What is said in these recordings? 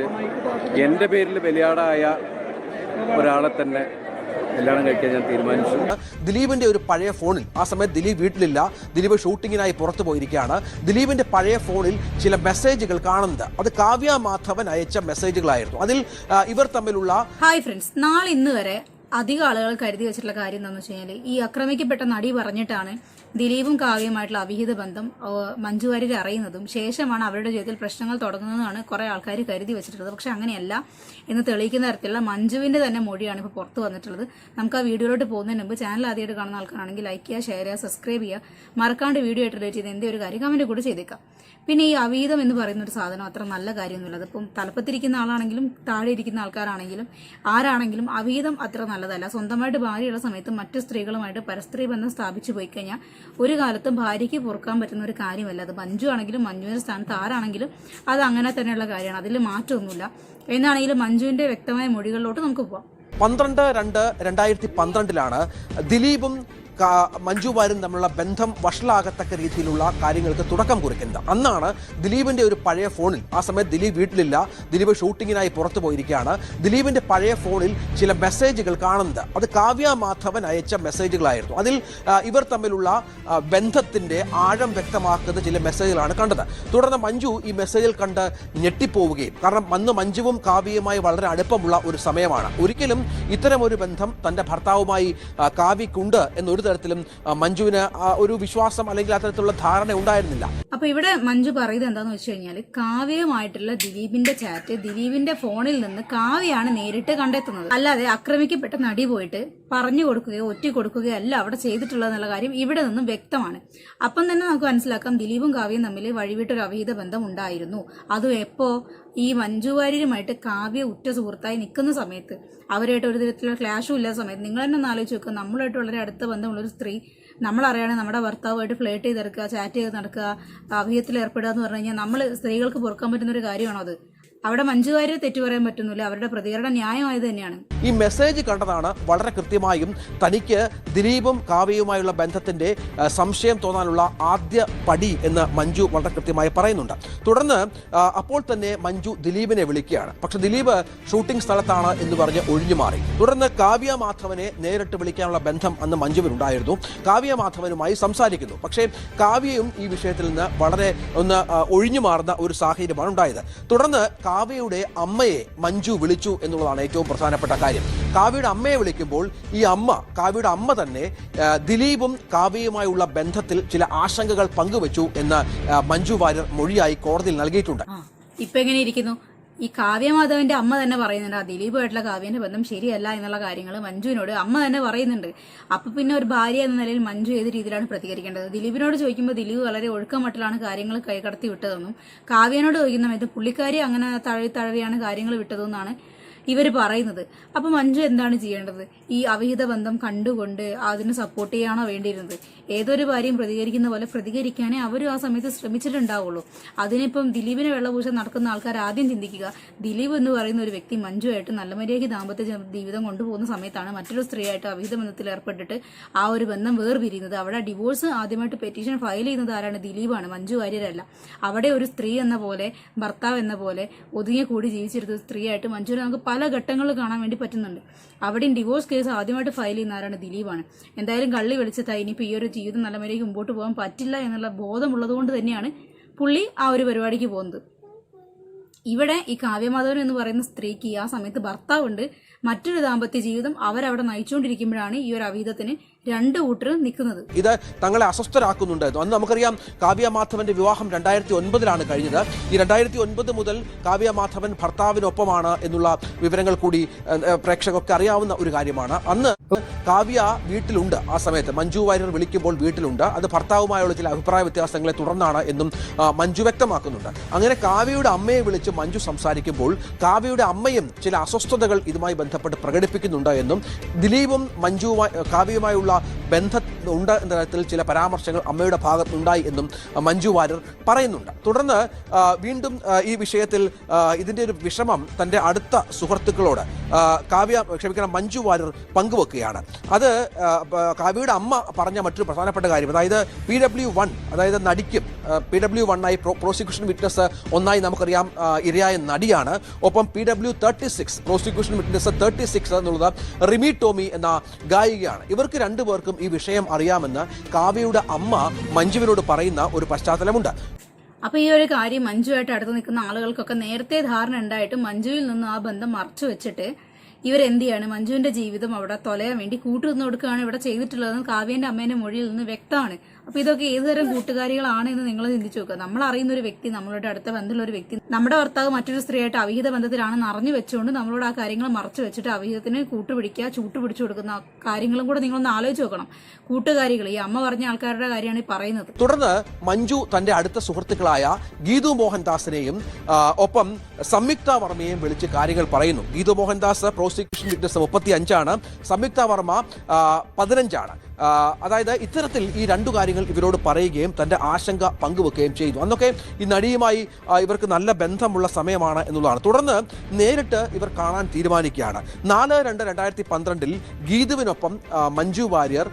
ആണെങ്കിൽ എന്റെ പേരിൽ ബലിയാടായ ഒരാളെ തന്നെ കല്യാണം കഴിക്കാൻ ഞാൻ തീരുമാനിച്ചു. ദിലീപിന്റെ ഒരു പഴയ ഫോണിൽ ആ സമയത്ത് ദിലീപ് വീട്ടിലില്ല ദിലീപ് ഷൂട്ടിങ്ങിനായി പുറത്തു പോയിരിക്കുകയാണ്. ദിലീപിന്റെ പഴയ ഫോണിൽ ചില മെസ്സേജുകൾ കാണുന്നത്. അത് കാവ്യ മാധവൻ അയച്ച മെസ്സേജുകളായിരുന്നു. അതിൽ ഇവർ തമ്മിലുള്ള ഹായ് ഫ്രണ്ട്സ് നാളെ ഇന്ന് വരെ അധികം ആളുകൾ കരുതി വെച്ചിട്ടുള്ള കാര്യം എന്താണെന്ന് വെച്ച് കഴിഞ്ഞാൽ ഈ ആക്രമിക്കപ്പെട്ട നടി പറഞ്ഞിട്ടാണ് ദിലീപും കാവ്യമായിട്ടുള്ള അവിഹിത ബന്ധം മഞ്ജു വാര്യർ അറിയുന്നതും ശേഷമാണ് അവരുടെ ജീവിതത്തിൽ പ്രശ്നങ്ങൾ തുടങ്ങുന്നതെന്നാണ് കുറെ ആൾക്കാർ കരുതി വെച്ചിട്ടുള്ളത്. പക്ഷെ അങ്ങനെയല്ല. എന്ന് തെളിയിക്കുന്ന തരത്തിലുള്ള മഞ്ജുവിന്റെ തന്നെ മൊഴിയാണ് ഇപ്പോൾ പുറത്ത് വന്നിട്ടുള്ളത്. നമുക്ക് ആ വീഡിയോയിലോട്ട് പോകുന്നതിന് മുമ്പ് ചാനൽ ആദ്യമായിട്ട് കാണുന്ന ആൾക്കാരാണെങ്കിൽ ലൈക്ക് ചെയ്യുക ഷെയർ ചെയ്യുക സബ്സ്ക്രൈബ് ചെയ്യുക. മറക്കാണ്ട് വീഡിയോ ആയിട്ട് റിലേറ്റ് ചെയ്ത് എന്തേ ഒരു കാര്യം കമന്റ് കൂടെ ചെയ്തേക്കാം. പിന്നെ ഈ അവീതം എന്ന് പറയുന്ന ഒരു സാധനം അത്ര നല്ല കാര്യമൊന്നുമില്ല. അതിപ്പം തലപ്പത്തിരിക്കുന്ന ആളാണെങ്കിലും താഴെ ഇരിക്കുന്ന ആൾക്കാരാണെങ്കിലും ആരാണെങ്കിലും അവീതം അത്ര നല്ലതല്ല. സ്വന്തമായിട്ട് ഭാര്യയുള്ള സമയത്ത് മറ്റു സ്ത്രീകളുമായിട്ട് പരസ്ത്രീ ബന്ധം സ്ഥാപിച്ചു പോയി കഴിഞ്ഞാൽ ഒരു കാലത്തും ഭാര്യയ്ക്ക് പൊറുക്കാൻ പറ്റുന്ന ഒരു കാര്യമല്ല. അത് മഞ്ജു ആണെങ്കിലും മഞ്ജുവിന്റെ സ്ഥാനത്ത് ആരാണെങ്കിലും അത് അങ്ങനെ തന്നെയുള്ള കാര്യമാണ്. അതിൽ മാറ്റമൊന്നുമില്ല. എന്നാണെങ്കിലും മഞ്ജുവിന്റെ വ്യക്തമായ മൊഴികളിലോട്ട് നമുക്ക് പോവാം. പന്ത്രണ്ട് രണ്ട് രണ്ടായിരത്തി പന്ത്രണ്ടിലാണ് ദിലീപും മഞ്ജു വാര്യരും തമ്മിലുള്ള ബന്ധം വഷളാകത്തക്ക രീതിയിലുള്ള കാര്യങ്ങൾക്ക് തുടക്കം കുറിക്കുന്നത്. അന്നാണ് ദിലീപിന്റെ ഒരു പഴയ ഫോണിൽ ആ സമയത്ത് ദിലീപ് വീട്ടിലില്ല ദിലീപ് ഷൂട്ടിങ്ങിനായി പുറത്തു പോയിരിക്കുകയാണ്. ദിലീപിന്റെ പഴയ ഫോണിൽ ചില മെസ്സേജുകൾ കാണുന്നത്. അത് കാവ്യ മാധവൻ അയച്ച മെസ്സേജുകളായിരുന്നു. അതിൽ ഇവർ തമ്മിലുള്ള ബന്ധത്തിന്റെ ആഴം വ്യക്തമാക്കുന്ന ചില മെസ്സേജുകളാണ് കണ്ടത്. തുടർന്ന് മഞ്ജു ഈ മെസ്സേജിൽ കണ്ട് ഞെട്ടിപ്പോവുകയും കാരണം അന്ന് മഞ്ജുവും കാവ്യയുമായി വളരെ അടുപ്പമുള്ള ഒരു സമയമാണ്. ഒരിക്കലും ഇത്തരം ഒരു ബന്ധം തന്റെ ഭർത്താവുമായി കാവ്യക്കുണ്ട് എന്നൊരു തരത്തിലും മഞ്ജുവിന് ഒരു വിശ്വാസം അല്ലെങ്കിൽ അത്തരത്തിലുള്ള ധാരണ ഉണ്ടായിരുന്നില്ല. അപ്പൊ ഇവിടെ മഞ്ജു പറയുന്നത് എന്താന്ന് വെച്ച് കഴിഞ്ഞാൽ കാവ്യമായിട്ടുള്ള ദിലീപിന്റെ ചാറ്റ് ദിലീപിന്റെ ഫോണിൽ നിന്ന് കാവ്യാണ് നേരിട്ട് കണ്ടെത്തുന്നത്. അല്ലാതെ ആക്രമിക്കപ്പെട്ട നടി പോയിട്ട് പറഞ്ഞു കൊടുക്കുകയോ ഒറ്റ കൊടുക്കുകയോ അല്ല അവിടെ ചെയ്തിട്ടുള്ളത് കാര്യം ഇവിടെ നിന്നും വ്യക്തമാണ്. അപ്പം തന്നെ നമുക്ക് മനസ്സിലാക്കാം ദിലീപും കാവ്യയും തമ്മിൽ വഴിവിട്ടൊരു അവിഹിത ബന്ധം ഉണ്ടായിരുന്നു. അതും എപ്പോ ഈ മഞ്ജു വാര്യരുമായിട്ട് കാവ്യ ഉറ്റ സുഹൃത്തായി നിൽക്കുന്ന സമയത്ത് അവരായിട്ട് ഒരു തരത്തിലുള്ള ക്ലാഷും ഇല്ലാത്ത സമയത്ത് നിങ്ങൾ തന്നെ ഒന്ന് ആലോചിച്ച് നോക്കുക നമ്മളായിട്ട് വളരെ അടുത്ത ബന്ധമുള്ള ഒരു സ്ത്രീ. നമ്മളറിയാതെ നമ്മുടെ ഭർത്താവുമായിട്ട് ഫ്ലേട്ട് ചെയ്ത് നടക്കുക ചാറ്റ് ചെയ്ത് നടക്കുക അഭിയത്തിൽ ഏർപ്പെടുക എന്ന് പറഞ്ഞു കഴിഞ്ഞാൽ നമ്മൾ സ്ത്രീകൾക്ക് പൊറുക്കാൻ പറ്റുന്ന ഒരു കാര്യമാണോ അത്? അവിടെ മഞ്ജുകാരെ തെറ്റു പറയാൻ പറ്റുന്നില്ല. അവരുടെ പ്രതികരണം ന്യായമായത് തന്നെയാണ്. ഈ മെസ്സേജ് കണ്ടതാണ് വളരെ കൃത്യമായും തനിക്ക് ദിലീപും കാവ്യയുമായുള്ള ബന്ധത്തിന്റെ സംശയം തോന്നാനുള്ള ആദ്യ പടി എന്ന് മഞ്ജു വളരെ കൃത്യമായി പറയുന്നുണ്ട്. തുടർന്ന് അപ്പോൾ തന്നെ മഞ്ജു ദിലീപിനെ വിളിക്കുകയാണ്. പക്ഷെ ദിലീപ് ഷൂട്ടിംഗ് സ്ഥലത്താണ് എന്ന് പറഞ്ഞ് ഒഴിഞ്ഞു മാറി. തുടർന്ന് കാവ്യ മാധവനെ നേരിട്ട് വിളിക്കാനുള്ള ബന്ധം അന്ന് മഞ്ജുവിനുണ്ടായിരുന്നു. കാവ്യ മാധവനുമായി സംസാരിക്കുന്നു. പക്ഷേ കാവ്യയും ഈ വിഷയത്തിൽ നിന്ന് വളരെ ഒന്ന് ഒഴിഞ്ഞു മാറുന്ന ഒരു സാഹചര്യമാണ് ഉണ്ടായത്. തുടർന്ന് കാവ്യയുടെ അമ്മയെ മഞ്ജു വിളിച്ചു എന്നുള്ളതാണ് ഏറ്റവും പ്രധാനപ്പെട്ട കാര്യം. കാവ്യയുടെ അമ്മയെ വിളിക്കുമ്പോൾ ഈ അമ്മ കാവ്യയുടെ അമ്മ തന്നെ ദിലീപും കാവ്യയുമായുള്ള ബന്ധത്തിൽ ചില ആശങ്കകൾ പങ്കുവച്ചു എന്ന് മഞ്ജു വാര്യർ മൊഴിയായി കോടതിയിൽ നൽകിയിട്ടുണ്ട്. ഇപ്പൊ എങ്ങനെ ഇരിക്കുന്നു? ഈ കാവ്യമാധവന്റെ അമ്മ തന്നെ പറയുന്നുണ്ട് ആ ദിലീപുമായിട്ടുള്ള കാവ്യന്റെ ബന്ധം ശരിയല്ല എന്നുള്ള കാര്യങ്ങൾ മഞ്ജുവിനോട് അമ്മ തന്നെ പറയുന്നുണ്ട്. അപ്പൊ പിന്നെ ഒരു ഭാര്യ എന്ന നിലയിൽ മഞ്ജു ഏത് രീതിയിലാണ് പ്രതികരിക്കേണ്ടത്? ദിലീപിനോട് ചോദിക്കുമ്പോൾ ദിലീപ് വളരെ ഒഴുക്കമട്ടിലാണ് കാര്യങ്ങൾ കൈകടത്തി വിട്ടതെന്നും കാവ്യനോട് ചോദിക്കുന്ന സമയത്ത് പുള്ളിക്കാരി അങ്ങനെ തഴവി തഴവിയാണ് കാര്യങ്ങൾ വിട്ടതെന്നാണ് ഇവർ പറയുന്നത്. അപ്പൊ മഞ്ജു എന്താണ് ചെയ്യേണ്ടത്? ഈ അവിഹിത ബന്ധം കണ്ടുകൊണ്ട് അതിന് സപ്പോർട്ട് ചെയ്യാണോ വേണ്ടിയിരുന്നത്? ഏതൊരു കാര്യം പ്രതികരിക്കുന്ന പോലെ പ്രതികരിക്കാനേ അവരും ആ സമയത്ത് ശ്രമിച്ചിട്ടുണ്ടാവുള്ളൂ. അതിനിപ്പം ദിലീപിനെ വെള്ളപൂശം നടക്കുന്ന ആൾക്കാർ ആദ്യം ചിന്തിക്കുക ദിലീപ് എന്ന് പറയുന്ന ഒരു വ്യക്തി മഞ്ജുവായിട്ട് നല്ല മര്യാദയ്ക്ക് ദാമ്പത്യ ജീവിതം കൊണ്ടുപോകുന്ന സമയത്താണ് മറ്റൊരു സ്ത്രീയായിട്ട് അവിഹിത ബന്ധത്തിൽ ഏർപ്പെട്ടിട്ട് ആ ഒരു ബന്ധം വേർപിരിയുന്നത്. അവിടെ ഡിവോഴ്സ് ആദ്യമായിട്ട് പെറ്റീഷൻ ഫയൽ ചെയ്യുന്നത് ആരാണ്? ദിലീപാണ്. മഞ്ജു വാര്യരല്ല. അവിടെ ഒരു സ്ത്രീ എന്ന പോലെ ഭർത്താവ് എന്ന പോലെ ഒതുങ്ങിയ കൂടി ജീവിച്ചിരുന്ന സ്ത്രീയായിട്ട് മഞ്ജുവിനെ നമുക്ക് പല ഘട്ടങ്ങൾ കാണാൻ വേണ്ടി പറ്റുന്നുണ്ട്. അവിടെയും ഡിവോഴ്സ് കേസ് ആദ്യമായിട്ട് ഫയൽ ചെയ്യുന്ന ആരാണ്? ദിലീപാണ്. എന്തായാലും കള്ളി വെളിച്ചത്തായി. ഇനിയിപ്പോൾ ഈ ഒരു ജീവിതം നല്ല മര്യാദയ്ക്ക് മുമ്പോട്ട് പോകാൻ പറ്റില്ല എന്നുള്ള ബോധമുള്ളത് കൊണ്ട് തന്നെയാണ് പുള്ളി ആ ഒരു പരിപാടിക്ക് പോകുന്നത്. ഇവിടെ ഈ കാവ്യമാധവൻ എന്ന് പറയുന്ന സ്ത്രീക്ക് ആ സമയത്ത് ഭർത്താവുണ്ട്. മറ്റൊരു ദാമ്പത്യ ജീവിതം അവരവിടെ നയിച്ചുകൊണ്ടിരിക്കുമ്പോഴാണ് ഈ ഒരു അവീതത്തിന് രണ്ട് കൂട്ടരും നിൽക്കുന്നത്. ഇത് തങ്ങളെ അസ്വസ്ഥരാക്കുന്നുണ്ട്. അന്ന് നമുക്കറിയാം കാവ്യ മാധവന്റെ വിവാഹം രണ്ടായിരത്തി ഒൻപതിലാണ് കഴിഞ്ഞത്. ഈ രണ്ടായിരത്തി ഒൻപത് മുതൽ കാവ്യ മാധവൻ ഭർത്താവിനൊപ്പമാണ് എന്നുള്ള വിവരങ്ങൾ കൂടി പ്രേക്ഷകർക്ക് അറിയാവുന്ന ഒരു കാര്യമാണ്. അന്ന് കാവ്യ വീട്ടിലുണ്ട് ആ സമയത്ത്. മഞ്ജു വാര്യർ വിളിക്കുമ്പോൾ വീട്ടിലുണ്ട്. അത് ഭർത്താവുമായുള്ള ചില അഭിപ്രായ വ്യത്യാസങ്ങളെ തുടർന്നാണ് എന്നും മഞ്ജു വ്യക്തമാക്കുന്നുണ്ട്. അങ്ങനെ കാവ്യയുടെ അമ്മയെ വിളിച്ച് മഞ്ജു സംസാരിക്കുമ്പോൾ കാവ്യയുടെ അമ്മയും ചില അസ്വസ്ഥതകൾ ഇതുമായി ബന്ധപ്പെട്ട് പ്രകടിപ്പിക്കുന്നുണ്ട് എന്നും ദിലീപും മഞ്ജുവുമായി കാവ്യയുമായുള്ള 了。ബന്ധ ഉണ്ട് എന്ന തരത്തിൽ ചില പരാമർശങ്ങൾ അമ്മയുടെ ഭാഗത്തുണ്ടായി എന്നും മഞ്ജു വാര്യർ പറയുന്നുണ്ട്. തുടർന്ന് വീണ്ടും ഈ വിഷയത്തിൽ ഇതിന്റെ ഒരു വിഷമം തന്റെ അടുത്ത സുഹൃത്തുക്കളോട് കാവ്യ ക്ഷമിക്കണം മഞ്ജു വാര്യർ പങ്കുവെക്കുകയാണ്. അത് കാവ്യയുടെ അമ്മ പറഞ്ഞ മറ്റൊരു പ്രധാനപ്പെട്ട കാര്യം. അതായത് പി ഡബ്ല്യു വൺ അതായത് നടിക്കും പി ഡബ്ല്യു വണ്ണായി പ്രോസിക്യൂഷൻ വിറ്റ്നസ് ഒന്നായി നമുക്കറിയാം ഇരയായ നടിയാണ്. ഒപ്പം P W thirty six prosecution witness thirty six എന്നുള്ളത് റിമി ടോമി എന്ന ഗായികയാണ്. ഇവർക്ക് രണ്ടുപേർക്കും ഈ വിഷയം അറിയാമെന്ന് കാവ്യയുടെ അമ്മ മഞ്ജുവിനോട് പറയുന്ന ഒരു പശ്ചാത്തലമുണ്ട്. അപ്പൊ ഈ ഒരു കാര്യം മഞ്ജുവായിട്ട് അടുത്ത് നിൽക്കുന്ന ആളുകൾക്കൊക്കെ നേരത്തെ ധാരണ ഉണ്ടായിട്ട് മഞ്ജുവിൽ നിന്ന് ആ ബന്ധം മറച്ചു വെച്ചിട്ട് ഇവരെന്ത് ചെയ്യാണ് മഞ്ജുവിന്റെ ജീവിതം അവിടെ തൊലയാൻ വേണ്ടി കൂട്ടുനിന്ന് കൊടുക്കുകയാണ് ഇവിടെ ചെയ്തിട്ടുള്ളതെന്ന് കാവ്യന്റെ അമ്മേന്റെ മൊഴിയിൽ നിന്ന് വ്യക്തമാണ്. അപ്പൊ ഇതൊക്കെ ഏതുതരം കൂട്ടുകാരികളാണ് എന്ന് നിങ്ങൾ ചിന്തിച്ചു നോക്കുക. നമ്മൾ അറിയുന്ന ഒരു വ്യക്തി നമ്മളുടെ അടുത്ത ബന്ധമുള്ള ഒരു വ്യക്തി നമ്മുടെ ഭർത്താവ് മറ്റൊരു സ്ത്രീയായിട്ട് അവിഹിത ബന്ധത്തിലാണെന്ന് അറിഞ്ഞു വെച്ചുകൊണ്ട് നമ്മളോട് ആ കാര്യങ്ങൾ മറച്ചു വെച്ചിട്ട് അവിഹിതത്തിന് കൂട്ടുപിടിക്കുക ചൂട്ടുപിടിച്ചു കൊടുക്കുന്ന കാര്യങ്ങളും കൂടെ നിങ്ങളൊന്ന് ആലോചിച്ച് നോക്കണം. കൂട്ടുകാരികൾ ഈ അമ്മ പറഞ്ഞ ആൾക്കാരുടെ കാര്യമാണ് ഈ പറയുന്നത്. തുടർന്ന് മഞ്ജു തന്റെ അടുത്ത സുഹൃത്തുക്കളായ ഗീതു മോഹൻദാസിനെയും ഒപ്പം സംയുക്ത വർമ്മയെയും വിളിച്ച് കാര്യങ്ങൾ പറയുന്നു. ഗീതു മോഹൻദാസ് പ്രോസിക്യൂഷൻ വിറ്റ്നസ് മുപ്പത്തി അഞ്ചാണ് സംയുക്ത വർമ്മ പതിനഞ്ചാണ്. അതായത് ഇത്തരത്തിൽ ഈ രണ്ടു കാര്യങ്ങൾ ഇവരോട് പറയുകയും തന്റെ ആശങ്ക പങ്കുവെക്കുകയും ചെയ്തു. അന്നൊക്കെ ഈ നടിയുമായി ഇവർക്ക് നല്ല ബന്ധമുള്ള സമയമാണ് എന്നുള്ളതാണ്. തുടർന്ന് നേരിട്ട് ഇവർ കാണാൻ തീരുമാനിക്കുകയാണ്. നാല് രണ്ട് രണ്ടായിരത്തി പന്ത്രണ്ടിൽ ഗീതുവിനൊപ്പം മഞ്ജു വാര്യർ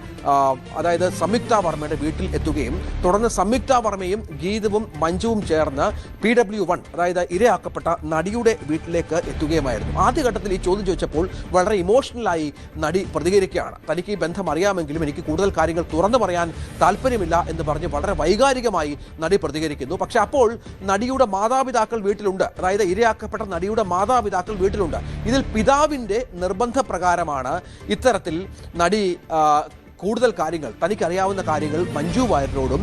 അതായത് സംയുക്ത വർമ്മയുടെ വീട്ടിൽ എത്തുകയും തുടർന്ന് സംയുക്ത വർമ്മയും ഗീതുവും മഞ്ജുവും ചേർന്ന് പി ഡബ്ല്യു വൺ അതായത് ഇരയാക്കപ്പെട്ട നടിയുടെ വീട്ടിലേക്ക് എത്തുകയുമായിരുന്നു. ആദ്യഘട്ടത്തിൽ ഈ ചോദ്യം ചോദിച്ചപ്പോൾ വളരെ ഇമോഷണലായി നടി പ്രതികരിക്കുകയാണ്. തനിക്ക് ഈ ബന്ധം അറിയാമെങ്കിലും എനിക്ക് കൂടുതൽ കാര്യങ്ങൾ തുറന്നു പറയാൻ താല്പര്യമില്ല എന്ന് പറഞ്ഞ് വളരെ വൈകാരികമായി നടി പ്രതികരിക്കുന്നു. പക്ഷെ അപ്പോൾ നടിയുടെ മാതാപിതാക്കൾ വീട്ടിലുണ്ട്. അതായത് ഇരയാക്കപ്പെട്ട നടിയുടെ മാതാപിതാക്കൾ വീട്ടിലുണ്ട്. ഇതിൽ പിതാവിന്റെ നിർബന്ധപ്രകാരമാണ് ഇത്തരത്തിൽ നടി കൂടുതൽ കാര്യങ്ങൾ തനിക്കറിയാവുന്ന കാര്യങ്ങൾ മഞ്ജു വാര്യരോടും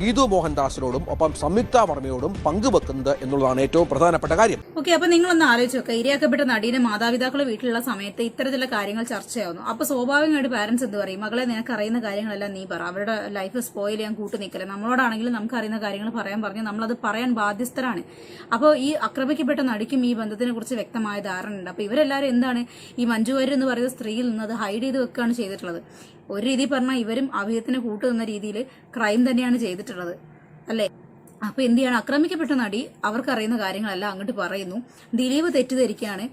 ഗീതു മോഹൻദാസിനോടും ഒപ്പം സംയുക്ത വർമ്മയോടും പങ്കുവെക്കുന്നത് എന്നുള്ളതാണ് ഏറ്റവും പ്രധാനപ്പെട്ട കാര്യം. ഓക്കെ അപ്പൊ നിങ്ങളൊന്ന് ആലോചിച്ച് നോക്കുക ഇരയാക്കപ്പെട്ട നടിയുടെ മാതാപിതാക്കൾ വീട്ടിലുള്ള സമയത്ത് ഇത്തരത്തിലുള്ള കാര്യങ്ങൾ ചർച്ചയാവുന്നു. അപ്പൊ സ്വാഭാവികമായിട്ട് പാരന്റ്സ് എന്ത് പറയും? മകളെ നിനക്ക് അറിയുന്ന കാര്യങ്ങളെല്ലാം നീ പറ. അവരുടെ ലൈഫ് സ്പോയിൽ ചെയ്യാൻ കൂട്ടു നിൽക്കില്ല നമ്മളോടാണെങ്കിലും നമുക്ക് അറിയുന്ന കാര്യങ്ങൾ പറയാൻ പറഞ്ഞ് നമ്മളത് പറയാൻ ബാധ്യസ്ഥരാണ്. അപ്പോൾ ഈ ആക്രമിക്കപ്പെട്ട നടിക്കും ഈ ബന്ധത്തിനെ കുറിച്ച് വ്യക്തമായ ധാരണ ഉണ്ട് അപ്പൊ ഇവരെല്ലാവരും എന്താണ് ഈ മഞ്ജു വാര്യർ എന്ന് പറയുന്ന സ്ത്രീയിൽ നിന്ന് അത് ഹൈഡ് ചെയ്ത് വെക്കുകയാണ് ചെയ്തിട്ടുള്ളത്. ഒരു രീതി പറഞ്ഞാൽ ഇവരും അഭിയത്തിന് കൂട്ടു നിന്ന രീതിയിൽ ക്രൈം തന്നെയാണ് ചെയ്തിട്ടുള്ളത്. അല്ലേ? അപ്പൊ എന്ത് ചെയ്യണം? ആക്രമിക്കപ്പെട്ട നടി അവർക്കറിയുന്ന കാര്യങ്ങളെല്ലാം അങ്ങോട്ട് പറയുന്നു. ദിലീപ് തെറ്റിദ്ധരിക്കുകയാണ്.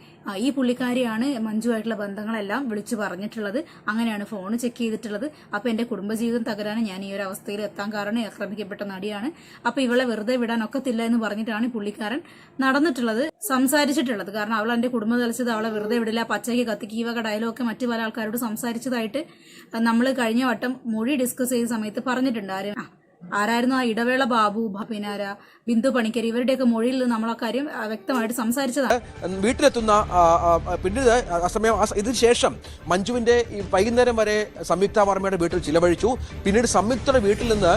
ഈ പുള്ളിക്കാരിയാണ് മഞ്ജുവായിട്ടുള്ള ബന്ധങ്ങളെല്ലാം വിളിച്ചു പറഞ്ഞിട്ടുള്ളത്. അങ്ങനെയാണ് ഫോൺ ചെക്ക് ചെയ്തിട്ടുള്ളത്. അപ്പൊ എന്റെ കുടുംബജീവിതം തകരാനും ഞാൻ ഈ ഒരു അവസ്ഥയിൽ എത്താൻ കാരണം ആക്രമിക്കപ്പെട്ട നടിയാണ്. അപ്പൊ ഇവളെ വെറുതെ വിടാൻ ഒക്കത്തില്ല എന്ന് പറഞ്ഞിട്ടാണ് പുള്ളിക്കാരൻ നടന്നിട്ടുള്ളത് സംസാരിച്ചിട്ടുള്ളത്. കാരണം അവൾ എന്റെ കുടുംബം തലച്ചത് അവളെ വെറുതെ വിടില്ല പച്ചയ്ക്ക് കത്തിക്ക് ഈ വക മറ്റു പല ആൾക്കാരോട് സംസാരിച്ചതായിട്ട് നമ്മൾ കഴിഞ്ഞ വട്ടം മൊഴി ഡിസ്കസ് ചെയ്ത സമയത്ത് പറഞ്ഞിട്ടുണ്ട്. ആരും? ആരായിരുന്നു ആ ഇടവേള ബാബു പിന്നെ ബിന്ദു പണിക്കർ ഇവരുടെയൊക്കെ മൊഴിയിൽ നമ്മൾ ആ കാര്യം വ്യക്തമായിട്ട് സംസാരിച്ചതാണ്. വീട്ടിലെത്തുന്ന പിന്നീട് അസമയം ഇതിന് ശേഷം മഞ്ജുവിന്റെ വൈകുന്നേരം വരെ സംയുക്ത വർമ്മയുടെ വീട്ടിൽ ചിലവഴിച്ചു. പിന്നീട് സംയുക്തയുടെ വീട്ടിൽ നിന്ന്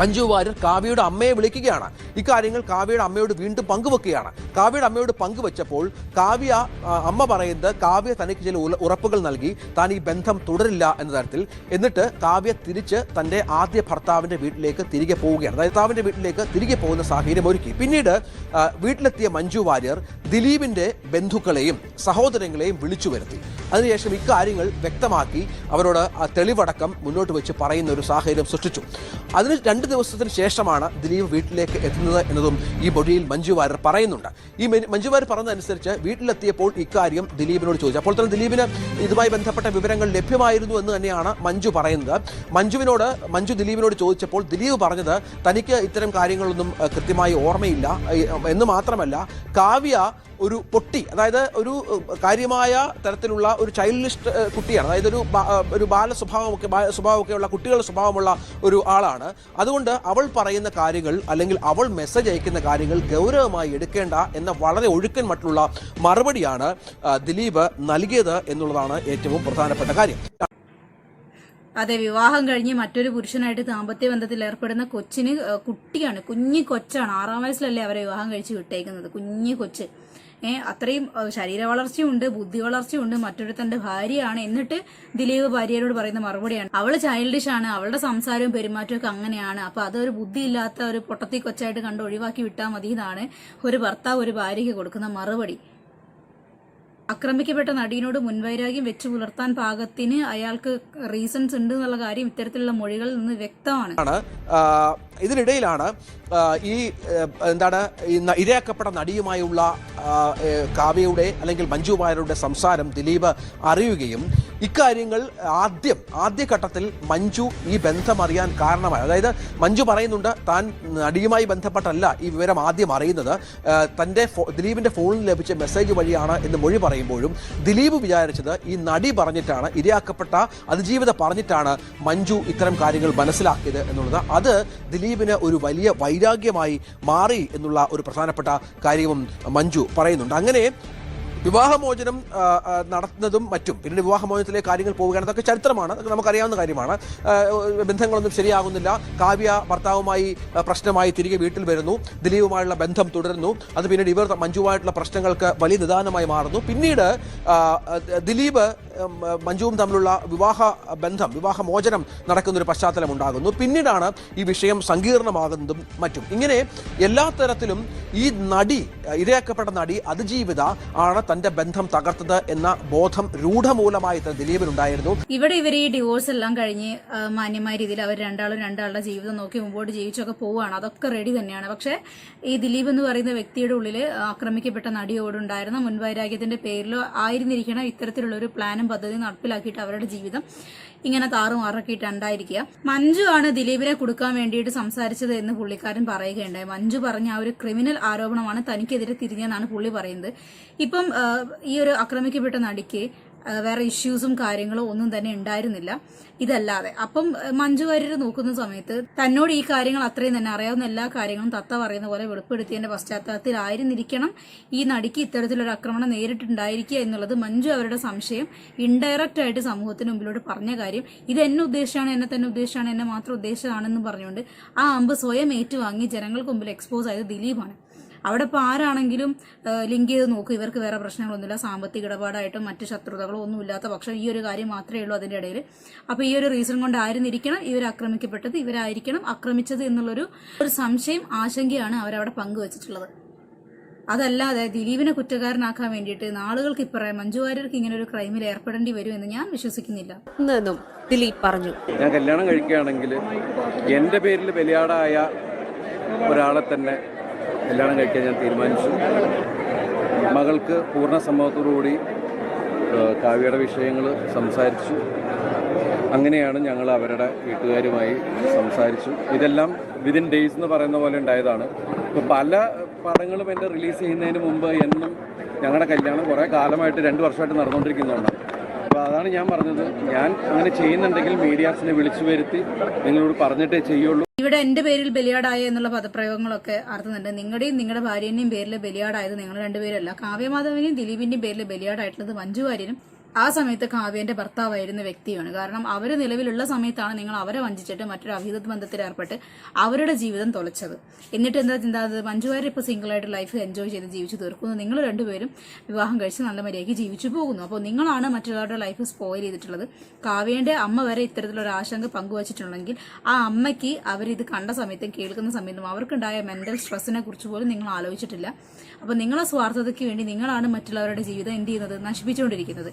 മഞ്ജു വാര്യർ കാവ്യയുടെ അമ്മയെ വിളിക്കുകയാണ്. ഇക്കാര്യങ്ങൾ കാവ്യയുടെ അമ്മയോട് വീണ്ടും പങ്കുവെക്കുകയാണ്. കാവ്യയുടെ അമ്മയോട് പങ്കുവെച്ചപ്പോൾ കാവ്യ അമ്മ പറയുന്നത് കാവ്യ തനിക്ക് ചില ഉറപ്പുകൾ നൽകി താൻ ഈ ബന്ധം തുടരില്ല എന്ന തരത്തിൽ. എന്നിട്ട് കാവ്യ തിരിച്ച് തന്റെ ആദ്യ ഭർത്താവിന്റെ വീട്ടിലേക്ക് തിരികെ പോവുകയാണ്. ഭർത്താവിന്റെ വീട്ടിലേക്ക് തിരികെ പോകുന്ന സാഹചര്യം ഒരുക്കി. പിന്നീട് വീട്ടിലെത്തിയ മഞ്ജു വാര്യർ ദിലീപിന്റെ ബന്ധുക്കളെയും സഹോദരങ്ങളെയും വിളിച്ചു വരുത്തി. അതിനുശേഷം ഇക്കാര്യങ്ങൾ വ്യക്തമാക്കി അവരോട് തെളിവടക്കം മുന്നോട്ട് വെച്ച് പറയുന്ന ഒരു സാഹചര്യം സൃഷ്ടിച്ചു. അതിന് രണ്ട് ദിവസത്തിന് ശേഷമാണ് ദിലീപ് വീട്ടിലേക്ക് എത്തുന്നത് എന്നതും ഈ മൊഴിയിൽ മഞ്ജു വാര്യർ പറയുന്നുണ്ട്. ഈ മഞ്ജു വാര്യർ പറഞ്ഞതനുസരിച്ച് വീട്ടിലെത്തിയപ്പോൾ ഇക്കാര്യം ദിലീപിനോട് ചോദിച്ചു. അപ്പോൾ തന്നെ ദിലീപിന് ഇതുമായി ബന്ധപ്പെട്ട വിവരങ്ങൾ ലഭ്യമായിരുന്നു എന്ന് തന്നെയാണ് മഞ്ജു പറയുന്നത്. മഞ്ജുവിനോട് മഞ്ജു ദിലീപിനോട് ചോദിച്ചപ്പോൾ ദിലീപ് പറഞ്ഞത് തനിക്ക് ഇത്തരം കാര്യങ്ങളൊന്നും കൃത്യമായി ഓർമ്മയില്ല. എന്ന് മാത്രമല്ല കാവ്യ ഒരു പൊട്ടി അതായത് ഒരു കാര്യമായ തരത്തിലുള്ള ഒരു ചൈൽഡിഷ് കുട്ടിയാണ്. അതായത് ഒരു ഒരു ബാല സ്വഭാവമൊക്കെ സ്വഭാവമൊക്കെയുള്ള കുട്ടികളുടെ സ്വഭാവമുള്ള ഒരു ആളാണ്. അതുകൊണ്ട് അവൾ പറയുന്ന കാര്യങ്ങൾ അല്ലെങ്കിൽ അവൾ മെസ്സേജ് അയക്കുന്ന കാര്യങ്ങൾ ഗൗരവമായി എടുക്കേണ്ട എന്ന വളരെ ഒഴുക്കൻ മറ്റുള്ള മറുപടിയാണ് ദിലീപ് നൽകിയത് എന്നുള്ളതാണ് ഏറ്റവും പ്രധാനപ്പെട്ട കാര്യം. അതെ വിവാഹം കഴിഞ്ഞ് മറ്റൊരു പുരുഷനായിട്ട് ദാമ്പത്യ ബന്ധത്തിൽ ഏർപ്പെടുന്ന കൊച്ചിന് കുട്ടിയാണ് കുഞ്ഞി കൊച്ചാണ്. ആറാം വയസ്സിലല്ലേ അവരെ വിവാഹം കഴിച്ച് വിട്ടേക്കുന്നത് കുഞ്ഞി കൊച്ച്. അത്രയും ശരീര വളർച്ചയുണ്ട് ബുദ്ധി വളർച്ചയുണ്ട് മറ്റൊരുത്തന്റെ ഭാര്യയാണ്. എന്നിട്ട് ദിലീപ് ഭാര്യയോട് പറയുന്ന മറുപടിയാണ്. അവൾ ചൈൽഡിഷ് ആണ് അവളുടെ സംസാരവും പെരുമാറ്റവും ഒക്കെ അങ്ങനെയാണ്. അപ്പൊ അതൊരു ബുദ്ധിയില്ലാത്ത ഒരു പൊട്ടത്തി കൊച്ചായിട്ട് കണ്ട് ഒഴിവാക്കി വിട്ടാൽ മതി എന്നാണ് ഒരു ഭർത്താവ് ഒരു ഭാര്യയ്ക്ക് കൊടുക്കുന്ന മറുപടി. ആക്രമിക്കപ്പെട്ട നടീനോട് മുൻവൈരാഗ്യം വെച്ച് പുലർത്താൻ പാകത്തിന് അയാൾക്ക് റീസൺസ് ഉണ്ട് എന്നുള്ള കാര്യം ഇത്തരത്തിലുള്ള മൊഴികളിൽ നിന്ന് വ്യക്തമാണ്. ഇതിനിടയിലാണ് ഈ എന്താണ് ഇരയാക്കപ്പെട്ട നടിയുമായുള്ള കാവ്യയുടെ അല്ലെങ്കിൽ മഞ്ജു വാര്യരുടെ സംസാരം ദിലീപ് അറിയുകയും ഇക്കാര്യങ്ങൾ ആദ്യം ആദ്യഘട്ടത്തിൽ മഞ്ജു ഈ ബന്ധം അറിയാൻ കാരണമായി. അതായത് മഞ്ജു പറയുന്നുണ്ട് താൻ നടിയുമായി ബന്ധപ്പെട്ടല്ല ഈ വിവരം ആദ്യം അറിയുന്നത്. തന്റെ ദിലീപിന്റെ ഫോണിൽ ലഭിച്ച മെസ്സേജ് വഴിയാണ് എന്ന് മൊഴി പറയുമ്പോഴും ദിലീപ് വിചാരിച്ചത് ഈ നടി പറഞ്ഞിട്ടാണ് ഇരയാക്കപ്പെട്ട അതിജീവിത പറഞ്ഞിട്ടാണ് മഞ്ജു ഇത്തരം കാര്യങ്ങൾ മനസ്സിലാക്കിയത് എന്നുള്ളത്. അത് ദിലീപിന് ഒരു വലിയ വൈരാഗ്യമായി മാറി എന്നുള്ള ഒരു പ്രധാനപ്പെട്ട കാര്യവും മഞ്ജു പറയുന്നുണ്ട്. അങ്ങനെ വിവാഹമോചനം നടത്തുന്നതും മറ്റും പിന്നീട് വിവാഹമോചനത്തിലെ കാര്യങ്ങൾ പോവുകയാണ്. അതൊക്കെ ചരിത്രമാണ് അതൊക്കെ നമുക്കറിയാവുന്ന കാര്യമാണ്. ബന്ധങ്ങളൊന്നും ശരിയാകുന്നില്ല. കാവ്യ ഭർത്താവുമായി പ്രശ്നമായി തിരികെ വീട്ടിൽ വരുന്നു. ദിലീപുമായുള്ള ബന്ധം തുടരുന്നു. അത് പിന്നീട് ഇവർ മഞ്ജുവായിട്ടുള്ള പ്രശ്നങ്ങൾക്ക് വലിയ നിദാനമായി മാറുന്നു. പിന്നീട് ദിലീപ് മഞ്ജുവും തമ്മിലുള്ള വിവാഹ ബന്ധം വിവാഹമോചനം നടക്കുന്ന ഒരു പശ്ചാത്തലം ഉണ്ടാകുന്നു. പിന്നീടാണ് ഈ വിഷയം സങ്കീർണമാകുന്നതും മറ്റും. ഇങ്ങനെ എല്ലാ തരത്തിലും ഈ നടി ഇരയാക്കപ്പെട്ട നടി അതിജീവിത ആണ് തന്റെ ബന്ധം തകർത്തത് എന്ന ബോധം രൂഢമൂലമായി ദിലീപിനുണ്ടായിരുന്നു. ഇവിടെ ഇവർ ഈ ഡിവോഴ്സ് എല്ലാം കഴിഞ്ഞ് മാന്യമായ രീതിയിൽ അവർ രണ്ടാളും രണ്ടാളുടെ ജീവിതം നോക്കി മുമ്പോട്ട് ജീവിച്ചൊക്കെ പോവുകയാണ്. അതൊക്കെ റെഡി തന്നെയാണ്. പക്ഷേ ഈ ദിലീപ് എന്ന് പറയുന്ന വ്യക്തിയുടെ ഉള്ളിൽ ആക്രമിക്കപ്പെട്ട നടിയോടുണ്ടായിരുന്ന മുൻവൈരാഗ്യത്തിന്റെ പേരിലോ ആയിരുന്നിരിക്കണം ഇത്തരത്തിലുള്ള ഒരു പ്ലാനും പദ്ധതിയും നടപ്പിലാക്കിയിട്ട് അവരുടെ ജീവിതം ഇങ്ങനെ താറുമാറാക്കിയിട്ട് ഉണ്ടായിരിക്കുക മഞ്ജു ആണ് ദിലീപിനെ കൊടുക്കാൻ വേണ്ടിയിട്ട് സംസാരിച്ചത് എന്ന് പുള്ളിക്കാരൻ പറയുകയുണ്ടായി. മഞ്ജു പറഞ്ഞ ആ ഒരു ക്രിമിനൽ ആരോപണമാണ് തനിക്കെതിരെ തിരിഞ്ഞെന്നാണ് പുള്ളി പറയുന്നത്. ഇപ്പം ഈ ഒരു ആക്രമിക്കപ്പെട്ട നടിക്ക് വേറെ ഇഷ്യൂസും കാര്യങ്ങളും ഒന്നും തന്നെ ഉണ്ടായിരുന്നില്ല. ഇതല്ലാതെ. അപ്പം മഞ്ജു വാര്യർ നോക്കുന്ന സമയത്ത് തന്നോട് ഈ കാര്യങ്ങൾ അത്രയും തന്നെ അറിയാവുന്ന എല്ലാ കാര്യങ്ങളും തത്ത പറയുന്ന പോലെ വെളിപ്പെടുത്തിയതിന്റെ പശ്ചാത്തലത്തിലായിരുന്നിരിക്കണം. ഈ നടിക്ക് ഇത്തരത്തിലൊരു ആക്രമണം നേരിട്ടുണ്ടായിരിക്കുക എന്നുള്ളത് മഞ്ജു അവരുടെ സംശയം. ഇൻഡയറക്റ്റ് ആയിട്ട് സമൂഹത്തിന് മുമ്പിലൂടെ പറഞ്ഞ കാര്യം ഇത് എന്നെ ഉദ്ദേശിച്ചാണ് എന്നെ തന്നെ ഉദ്ദേശിച്ചാണ് എന്നെ മാത്രം ഉദ്ദേശിച്ചതാണെന്ന് പറഞ്ഞുകൊണ്ട് ആ അമ്പ് സ്വയം ഏറ്റുവാങ്ങി ജനങ്ങൾക്ക് മുമ്പിൽ എക്സ്പോസ് ആയത് ദിലീപാണ്. അവിടെ ഇപ്പോൾ ആരാണെങ്കിലും ലിങ്ക് ചെയ്ത് നോക്കും. ഇവർക്ക് വേറെ പ്രശ്നങ്ങളൊന്നുമില്ല. സാമ്പത്തിക ഇടപാടായിട്ടും മറ്റ് ശത്രുതകളോ ഒന്നും ഇല്ലാത്ത പക്ഷം ഈ ഒരു കാര്യം മാത്രമേ ഉള്ളൂ അതിന്റെ ഇടയിൽ അപ്പോൾ ഈ ഒരു റീസൺ കൊണ്ട് ആയിരുന്നിരിക്കണം. ഇവർ ആക്രമിക്കപ്പെട്ടത് ഇവരായിരിക്കണം. ആക്രമിച്ചത് എന്നുള്ളൊരു ഒരു സംശയം ആശങ്കയാണ് അവരവിടെ പങ്കുവച്ചിട്ടുള്ളത്. അതല്ലാതെ ദിലീപിനെ കുറ്റക്കാരനാക്കാൻ വേണ്ടിയിട്ട് നാളുകൾക്ക് ഇപ്പറയാം മഞ്ജു വാര്യർക്ക് ഇങ്ങനെ ഒരു ക്രൈമിൽ ഏർപ്പെടേണ്ടി വരും എന്ന് ഞാൻ വിശ്വസിക്കുന്നില്ല. ദിലീപ് പറഞ്ഞു. ഞാൻ കല്യാണം കഴിക്കുകയാണെങ്കിൽ എന്റെ പേരിൽ ബലിയാടായ ഒരാളെ തന്നെ കല്യാണം കഴിക്കാൻ ഞാൻ തീരുമാനിച്ചു. മകൾക്ക് പൂർണ സമ്മതത്തോടുകൂടി കാവ്യയുടെ വിഷയങ്ങൾ സംസാരിച്ചു. അങ്ങനെയാണ് ഞങ്ങൾ അവരുടെ വീട്ടുകാരുമായി സംസാരിച്ചു. ഇതെല്ലാം വിതിൻ ഡേയ്സ് എന്ന് പറയുന്ന പോലെ ഉണ്ടായതാണ്. ഇപ്പോൾ പല പടങ്ങളും എന്റെ റിലീസ് ചെയ്യുന്നതിന് മുമ്പ് എന്നും ഞങ്ങളുടെ കല്യാണം കുറേ കാലമായിട്ട് രണ്ട് വർഷമായിട്ട് നടന്നുകൊണ്ടിരിക്കുന്നതുകൊണ്ടാണ്. അപ്പോൾ അതാണ് ഞാൻ പറഞ്ഞത്. ഞാൻ അങ്ങനെ ചെയ്യുന്നുണ്ടെങ്കിൽ മീഡിയാസിനെ വിളിച്ചു വരുത്തി നിങ്ങളോട് പറഞ്ഞിട്ടേ ചെയ്യുള്ളൂ. ഇവിടെ എന്റെ പേരിൽ ബലിയാടായ എന്നുള്ള പദപ്രയോഗങ്ങളൊക്കെ അർത്ഥമുണ്ട് നിങ്ങളുടെയും നിങ്ങളുടെ ഭാര്യന്റെയും പേരിൽ ബലിയാടായത് നിങ്ങൾ രണ്ടുപേരല്ല. കാവ്യമാധവനെയും ദിലീപിന്റെയും പേരിൽ ബലിയാടായിട്ടുള്ളത് മഞ്ജു വാര്യനും ആ സമയത്ത് കാവ്യന്റെ ഭർത്താവായിരുന്ന വ്യക്തിയാണ്. കാരണം അവർ നിലവിലുള്ള സമയത്താണ് നിങ്ങൾ അവരെ വഞ്ചിച്ചിട്ട് മറ്റൊരു അഭിഹിത ബന്ധത്തിൽ ഏർപ്പെട്ട് അവരുടെ ജീവിതം തുളച്ചത്. എന്നിട്ട് എന്താ ചിന്താ മഞ്ജുവാരി സിംഗിൾ ആയിട്ട് ലൈഫ് എൻജോയ് ചെയ്ത് ജീവിച്ചു തീർക്കുന്നു. നിങ്ങൾ രണ്ടുപേരും വിവാഹം കഴിച്ച് നല്ല മര്യാദയ്ക്ക് ജീവിച്ചു പോകുന്നു. അപ്പോൾ നിങ്ങളാണ് മറ്റൊരാളുടെ ലൈഫ് സ്പോയിൽ ചെയ്തിട്ടുള്ളത്. കാവ്യന്റെ അമ്മ വരെ ഇത്തരത്തിലൊരു ആശങ്ക പങ്കുവച്ചിട്ടുണ്ടെങ്കിൽ ആ അമ്മയ്ക്ക് അവരിത് കണ്ട സമയത്തും കേൾക്കുന്ന സമയത്തും അവർക്കുണ്ടായ മെന്റൽ സ്ട്രെസ്സിനെ കുറിച്ച് പോലും നിങ്ങൾ ആലോചിച്ചിട്ടില്ല. അപ്പോൾ നിങ്ങളെ സ്വാർത്ഥതയ്ക്ക് വേണ്ടി നിങ്ങളാണ് മറ്റുള്ളവരുടെ ജീവിതം എന്ത് ചെയ്യുന്നത്? നശിപ്പിച്ചുകൊണ്ടിരിക്കുന്നത്.